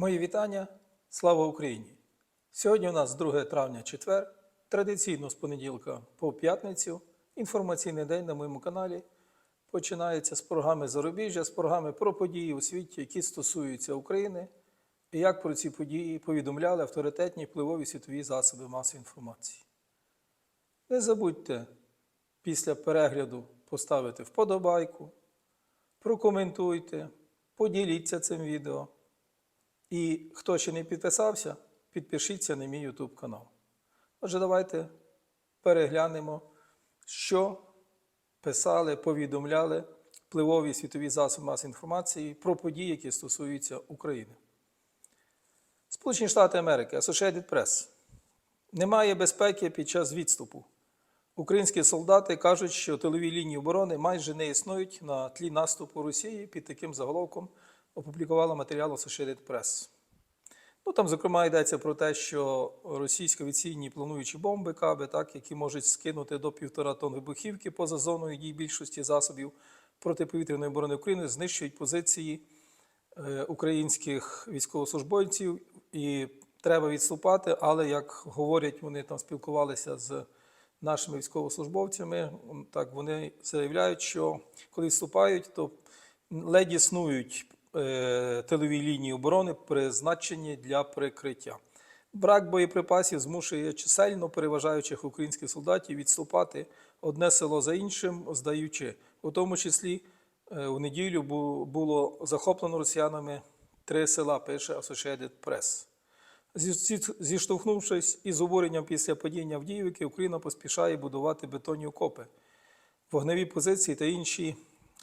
Мої вітання. Слава Україні! Сьогодні у нас 2 травня четвер. Традиційно з понеділка по п'ятницю. Інформаційний день на моєму каналі починається з програми Зарубіжжя, з програми про події у світі, які стосуються України, і як про ці події повідомляли авторитетні впливові світові засоби масової інформації. Не забудьте після перегляду поставити вподобайку, прокоментуйте, поділіться цим відео. І хто ще не підписався, підпишіться на мій YouTube канал. Отже, давайте переглянемо, що писали, повідомляли впливові світові засоби масової інформації про події, які стосуються України. Сполучені Штати Америки, Associated Press. Немає безпеки під час відступу. Українські солдати кажуть, що тилові лінії оборони майже не існують на тлі наступу Росії. Під таким заголовком опублікувала матеріал Associated Press. Ну, там, зокрема, йдеться про те, що російсько-авіаційні плануючі бомби каби, так, які можуть скинути до півтора тонн вибухівки поза зоною дій більшості засобів протиповітряної оборони України, знищують позиції е, українських військовослужбовців, і треба відступати. Але як говорять, вони там спілкувалися з нашими військовослужбовцями, так вони заявляють, що коли відступають, то ледь існують е, тилові лінії оборони, призначені для прикриття. Брак боєприпасів змушує чисельно переважаючих українських солдатів відступати одне село за іншим, здаючи. У тому числі е, у неділю було захоплено росіянами три села, пише Associated Press. Зі- зі- Зіштовхнувшись із обуренням після падіння Авдіївки, Україна поспішає будувати бетонні окопи, вогневі позиції та інші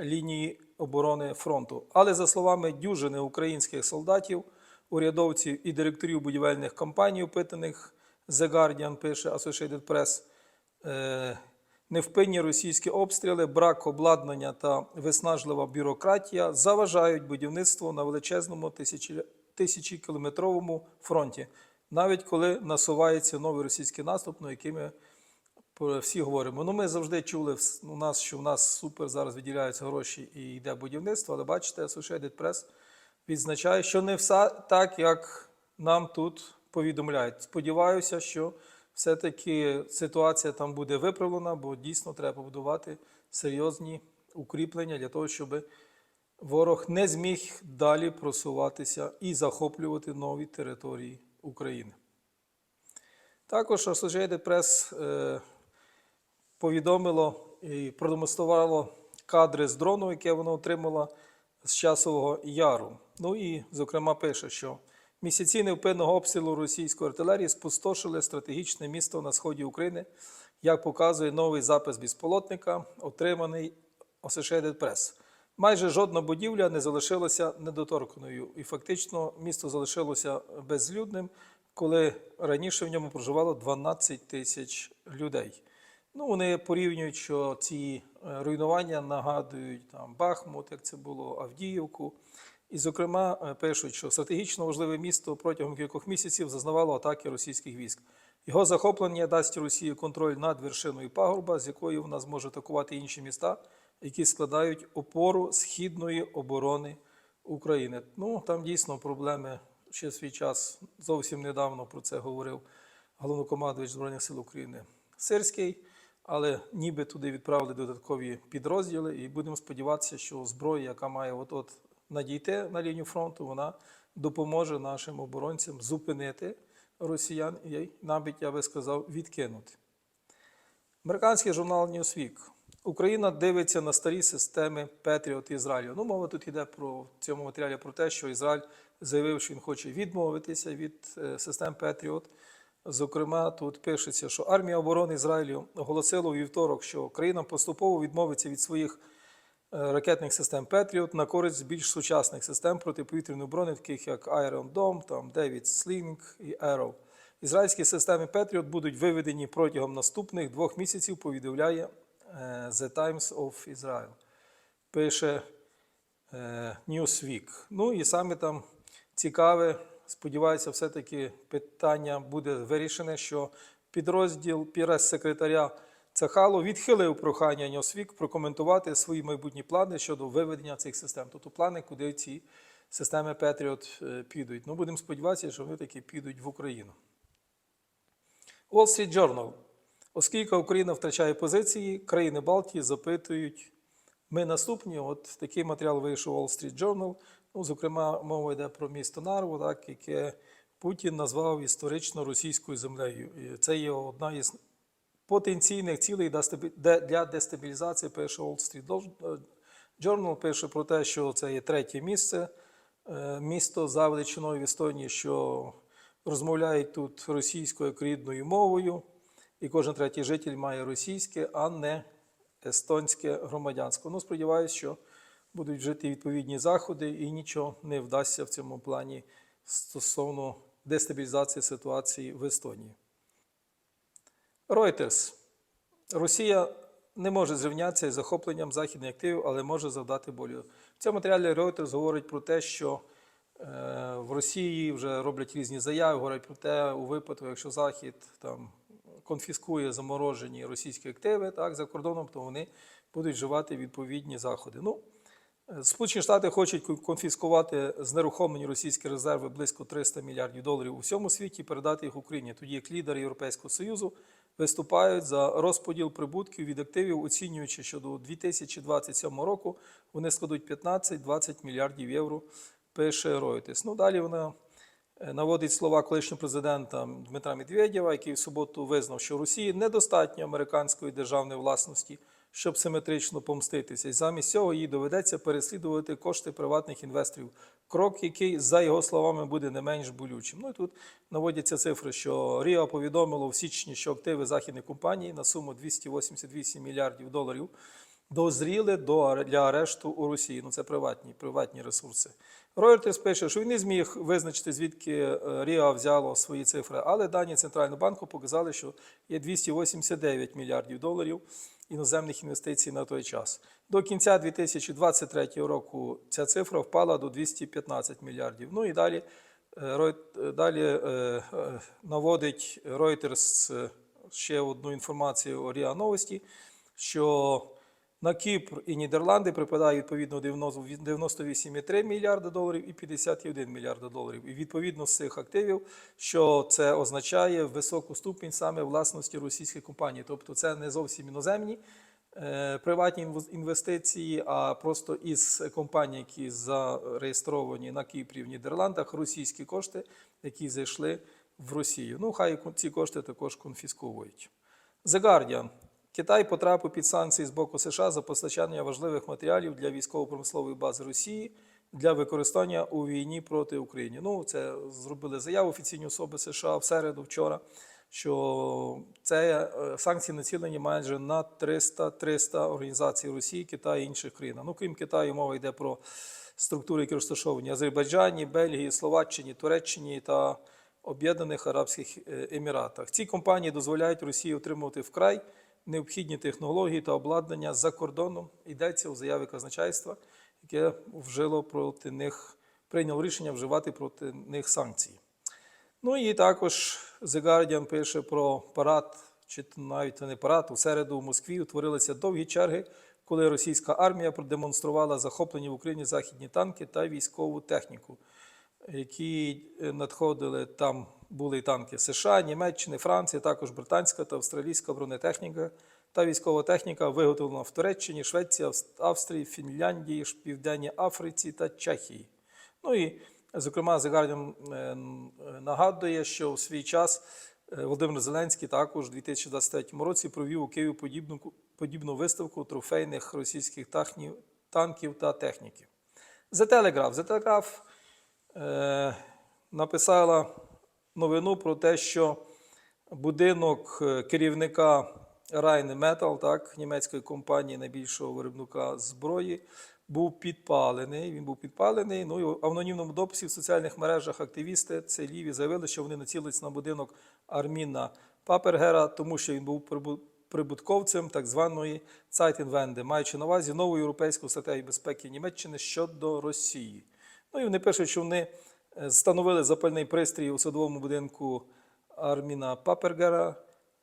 лінії оборони фронту. Але за словами дюжини українських солдатів, урядовців і директорів будівельних компаній, опитаних The Guardian, пише Associated Press, е, невпинні російські обстріли, брак обладнання та виснажлива бюрократія заважають будівництву на величезному тисячі, тисячікілометровому фронті, навіть коли насувається новий російський наступ, на який ми всі говоримо. Ну, ми завжди чули у нас, що в нас супер зараз виділяються гроші і йде будівництво, але бачите, Associated Press відзначає, що не все так, як нам тут повідомляють. Сподіваюся, що все-таки ситуація там буде виправлена, бо дійсно треба побудувати серйозні укріплення для того, щоб ворог не зміг далі просуватися і захоплювати нові території України. Також Associated Press е, повідомило і продемонструвало кадри з дрону, яке воно отримало з часового яру. Ну і, зокрема, пише, що місяці невпинного обстрілу російської артилерії спустошили стратегічне місто на сході України, як показує новий запис безполотника, отриманий Associated Press. Майже жодна будівля не залишилася недоторканою, і фактично місто залишилося безлюдним, коли раніше в ньому проживало 12 тисяч людей. Ну, вони порівнюють, що ці е, руйнування нагадують там Бахмут, як це було, Авдіївку. І, зокрема, е, пишуть, що стратегічно важливе місто протягом кількох місяців зазнавало атаки російських військ. Його захоплення дасть Росії контроль над вершиною пагорба, з якої вона зможе атакувати інші міста, які складають опору східної оборони України. Ну, там дійсно проблеми ще свій час зовсім недавно про це говорив головнокомандувач Збройних сил України Сирський, але ніби туди відправили додаткові підрозділи, і будемо сподіватися, що зброя, яка має от-от надійти на лінію фронту, вона допоможе нашим оборонцям зупинити росіян і навіть, я би сказав, відкинути. Американський журнал Newsweek. Україна дивиться на старі системи Петріот Ізраїлю. Ну, мова тут йде про в цьому матеріалі про те, що Ізраїль заявив, що він хоче відмовитися від е, систем Петріот. Зокрема, тут пишеться, що армія оборони Ізраїлю оголосила у вівторок, що країна поступово відмовиться від своїх е, ракетних систем Петріот на користь більш сучасних систем протиповітряної оборони, таких як Iron Dome, там David і Arrow. Ізраїльські системи Петріот будуть виведені протягом наступних двох місяців, повідомляє е, The Times of Israel. Пише е, Newsweek. Ну і саме там цікаве, сподіваюся, все-таки питання буде вирішене, що підрозділ прес-секретаря Цахало відхилив прохання Newsweek прокоментувати свої майбутні плани щодо виведення цих систем, тобто плани, куди ці системи Patriot е, підуть. Ну, будемо сподіватися, що вони таки підуть в Україну. Wall Street Journal. Оскільки Україна втрачає позиції, країни Балтії запитують, ми наступні. От такий матеріал вийшов Wall Street Journal. Ну, зокрема, мова йде про місто Нарву, так, яке Путін назвав історично російською землею. І це є одна із потенційних цілей для стабі- де- для дестабілізації пише Wall Street Journal, пише про те, що це є третє місце, е, місто за величиною в Естонії, що розмовляють тут російською як рідною мовою, і кожен третій житель має російське, а не естонське громадянство. Ну, сподіваюся, що будуть вжити відповідні заходи і нічого не вдасться в цьому плані стосовно дестабілізації ситуації в Естонії. Reuters. Росія не може зрівнятися із захопленням західних активів, але може завдати болю. В цьому матеріалі Reuters говорить про те, що е, в Росії вже роблять різні заяви, говорять про те, у випадку, якщо Захід там конфіскує заморожені російські активи так, за кордоном, то вони будуть вживати відповідні заходи. Ну, Сполучені Штати хочуть кон- конфіскувати знерухомлені російські резерви близько 300 мільярдів доларів у всьому світі передати їх Україні. Тоді як лідери Європейського Союзу виступають за розподіл прибутків від активів, оцінюючи, що до 2027 року вони складуть 15-20 мільярдів євро, пише Reuters. Ну, далі вона е, наводить слова колишнього президента Дмитра Медведєва, який в суботу визнав, що Росії недостатньо американської державної власності, щоб симетрично помститися. І замість цього їй доведеться переслідувати кошти приватних інвесторів. Крок, який, за його словами, буде не менш болючим. Ну і тут наводяться цифри, що Ріа повідомило в січні, що активи західних компаній на суму 288 мільярдів доларів дозріли до, для арешту у Росії. Ну це приватні, приватні ресурси. Reuters пише, що він не зміг визначити, звідки е, Ріа взяло свої цифри, але дані Центрального банку показали, що є 289 мільярдів доларів іноземних інвестицій на той час. До кінця 2023 року ця цифра впала до 215 мільярдів. Ну і далі, е, е, далі е, наводить Reuters ще одну інформацію о РІА Новості, що на Кіпр і Нідерланди припадає відповідно 90 98,3 мільярда доларів і 51 мільярда доларів. І відповідно з цих активів, що це означає високу ступінь саме власності російських компаній. Тобто це не зовсім іноземні е, приватні інвестиції, а просто із компаній, які зареєстровані на Кіпрі в Нідерландах, російські кошти, які зайшли в Росію. Ну, хай ці кошти також конфісковують. The Guardian. Китай потрапив під санкції з боку США за постачання важливих матеріалів для військово-промислової бази Росії для використання у війні проти України. Ну, це зробили заяву офіційні особи США в середу вчора, що це е, санкції націлені майже на 300-300 організацій Росії, Китаю і інших країн. Ну, крім Китаю, мова йде про структури, які розташовані Азербайджані, Бельгії, Словаччині, Туреччині та Об'єднаних Арабських е, Еміратах. Ці компанії дозволяють Росії отримувати вкрай необхідні технології та обладнання за кордоном. Йдеться у заяві казначейства, яке вжило проти них, прийняло рішення вживати проти них санкції. Ну і також The Guardian пише про парад, чи навіть не парад, у середу в Москві утворилися довгі черги, коли російська армія продемонструвала захоплені в Україні західні танки та військову техніку, які е, надходили там. Були танки США, Німеччини, Франції, також британська та австралійська бронетехніка та військова техніка виготовлена в Туреччині, Швеції, Австрії, Фінляндії, Південній Африці та Чехії. Ну і, зокрема, Guardian е, е, нагадує, що в свій час е, Володимир Зеленський також у 2023 році провів у Києві подібну, подібну виставку трофейних російських тахнів, танків та техніки. The Telegraph. The Telegraph е, написала новину про те, що будинок е, керівника Rheinmetall, так, німецької компанії найбільшого виробника зброї, був підпалений. Він був підпалений. Ну і в анонімному дописі в соціальних мережах активісти це ліві заявили, що вони націлились на будинок Арміна Папергера, тому що він був прибутковцем так званої Zeitenwende, маючи на увазі нову європейську стратегію безпеки Німеччини щодо Росії. Ну і вони пишуть, що вони встановили запальний пристрій у садовому будинку Арміна Папергера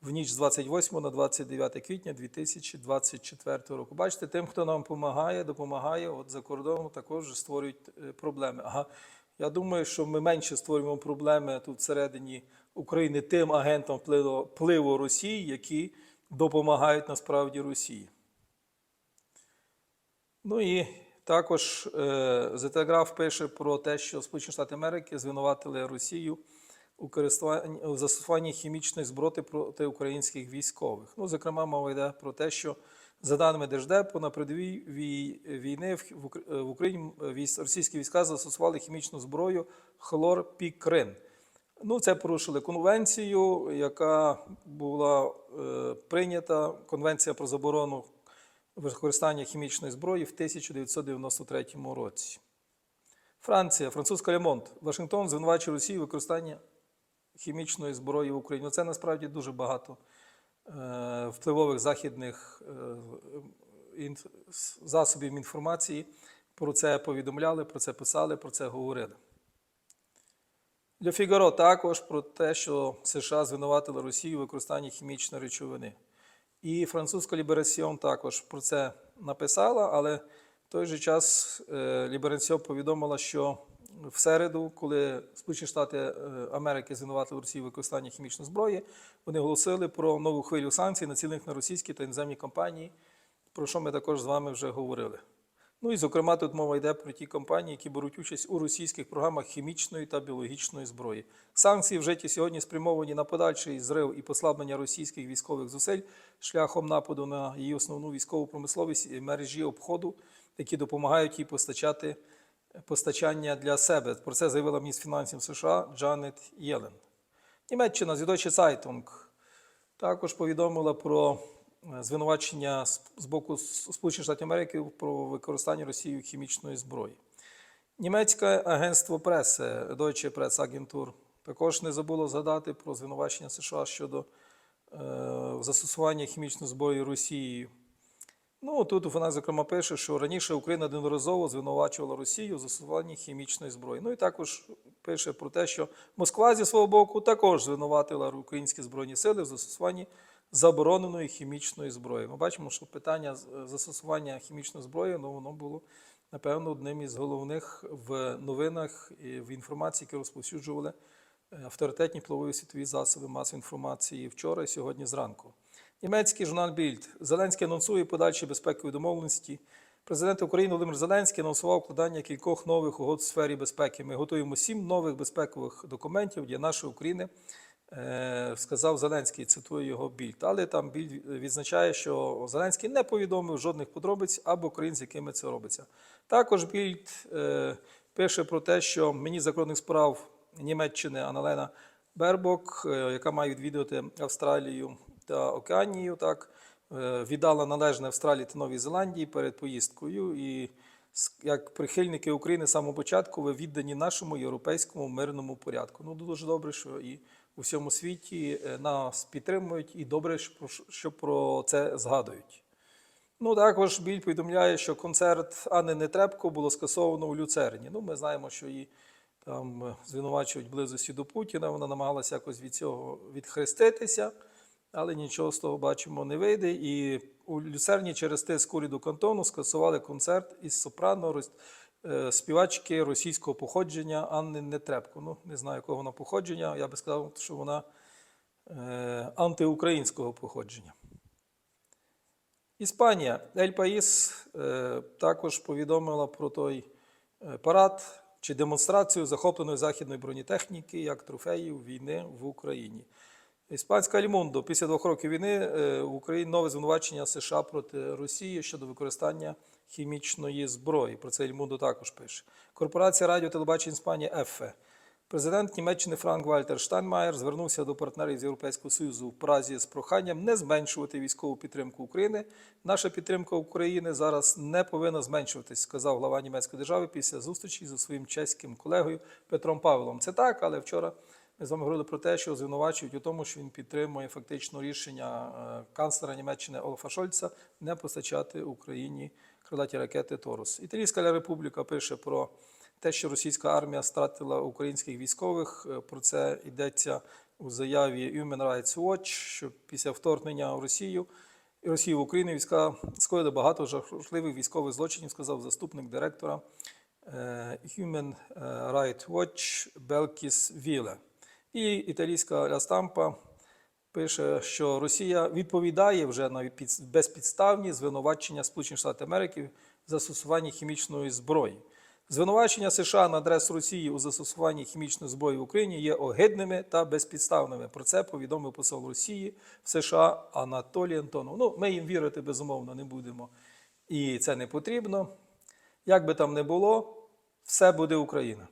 в ніч з 28 на 29 квітня 2024 року. Бачите, тим, хто нам допомагає, допомагає, от за кордоном також створюють е, проблеми. Ага, я думаю, що ми менше створюємо проблеми тут всередині України тим агентам впливу Росії, які допомагають насправді Росії. Ну і також е, The Telegraph пише про те, що Сполучені Штати Америки звинуватили Росію у користуванні у застосуванні хімічної зброї проти українських військових. Ну, зокрема, мова йде про те, що за даними Держдепу, на передовій війни в в Укр- в Україні військ- російські війська застосували хімічну зброю хлорпікрин. Ну, це порушили конвенцію, яка була е, прийнята Конвенція про заборону використання хімічної зброї в 1993 році. Франція, французька Лемонт. Вашингтон звинувачує Росію в використанні хімічної зброї в Україні. Ну, Це насправді дуже багато е, впливових західних е, засобів інформації про це повідомляли, про це писали, про це говорили. Для Фігаро також про те, що США звинуватили Росію у використанні хімічної речовини. І французька Ліберасіон також про це написала, але в той же час е, Ліберасіон повідомила, що в середу, коли Сполучені Штати е, Америки звинуватили Росію використання хімічної зброї, вони оголосили про нову хвилю санкцій, націлених на російські та іноземні компанії, про що ми також з вами вже говорили. Ну і зокрема, тут мова йде про ті компанії, які беруть участь у російських програмах хімічної та біологічної зброї. Санкції вжиті сьогодні спрямовані на подальший зрив і послаблення російських військових зусиль шляхом нападу на її основну військову промисловість і мережі обходу, які допомагають їй постачати постачання для себе. Про це заявила міністр фінансів США Джанет Єлен. Німеччина Süddeutsche Zeitung також повідомила про звинувачення з боку Сполучених Штатів Америки про використання Росією хімічної зброї. Німецьке агентство преси Deutsche Presse-Agentur також не забуло згадати про звинувачення США щодо е, застосування хімічної зброї Росією. Ну, тут вона, зокрема, пише, що раніше Україна неодноразово звинувачувала Росію у застосуванні хімічної зброї. Ну і також пише про те, що Москва зі свого боку також звинуватила українські збройні сили в застосуванні забороненої хімічної зброї. Ми бачимо, що питання застосування хімічної зброї ну, воно було, напевно, одним із головних в новинах і в інформації, які розповсюджували е, авторитетні впливові світові засоби масової інформації вчора і сьогодні зранку. Німецький журнал Більд. Зеленський анонсує подальші безпекові домовленості. Президент України Володимир Зеленський анонсував укладання кількох нових угод в сфері безпеки. Ми готуємо сім нових безпекових документів для нашої України, е, сказав Зеленський, цитую його Більд. Але там Більд відзначає, що Зеленський не повідомив жодних подробиць або країн, з якими це робиться. Також Більд е, пише про те, що міністр закордонних справ Німеччини Аналена Бербок, е, яка має відвідувати Австралію та Океанію, так, е, віддала належне Австралії та Новій Зеландії перед поїздкою. І як прихильники України з самого початку ви віддані нашому європейському мирному порядку. Ну, дуже добре, що і у всьому світі е, нас підтримують, і добре, що про- це згадують. Ну, також Біль повідомляє, що концерт Анни Нетребко було скасовано у Люцерні. Ну, ми знаємо, що її там е, звинувачують близості до Путіна. Вона намагалася якось від цього відхреститися, але нічого з того бачимо не вийде. І у Люцерні через тиск уряду кантону скасували концерт із сопрано співачки російського походження Анни Нетребко. Ну, не знаю, якого вона походження. Я би сказав, що вона е, антиукраїнського походження. Іспанія Ель Паїс е, також повідомила про той е, парад чи демонстрацію захопленої західної бронетехніки як трофеїв війни в Україні. Іспанська Альмундо після двох років війни е, в Україні нове звинувачення США проти Росії щодо використання хімічної зброї. Про це Альмундо також пише. Корпорація радіо телебачення Іспанії ЕФЕ. Президент Німеччини Франк Вальтер Штайнмаєр звернувся до партнерів з Європейського Союзу в Празі з проханням не зменшувати військову підтримку України. Наша підтримка України зараз не повинна зменшуватись, сказав глава німецької держави після зустрічі зі своїм чеським колегою Петром Павлом. Це так, але вчора ми з вами говорили про те, що звинувачують у тому, що він підтримує фактично рішення е, канцлера Німеччини Олафа Шольца не постачати Україні крилаті ракети Торус. Італійська Республіка пише про те, що російська армія стратила українських військових. Е, Про це йдеться у заяві Human Rights Watch, що після вторгнення в Росію і Росії в Україну війська скоїли багато жахливих військових злочинів, сказав заступник директора е, Human Rights Watch Белкіс Віле. І італійська Ля пише, що Росія відповідає вже на безпідставні звинувачення Сполучених Штатів Америки в застосуванні хімічної зброї. Звинувачення США на адресу Росії у застосуванні хімічної зброї в Україні є огидними та безпідставними. Про це повідомив посол Росії в США Анатолій Антонов. Ну, ми їм вірити безумовно не будемо. І це не потрібно. Як би там не було, все буде Україна.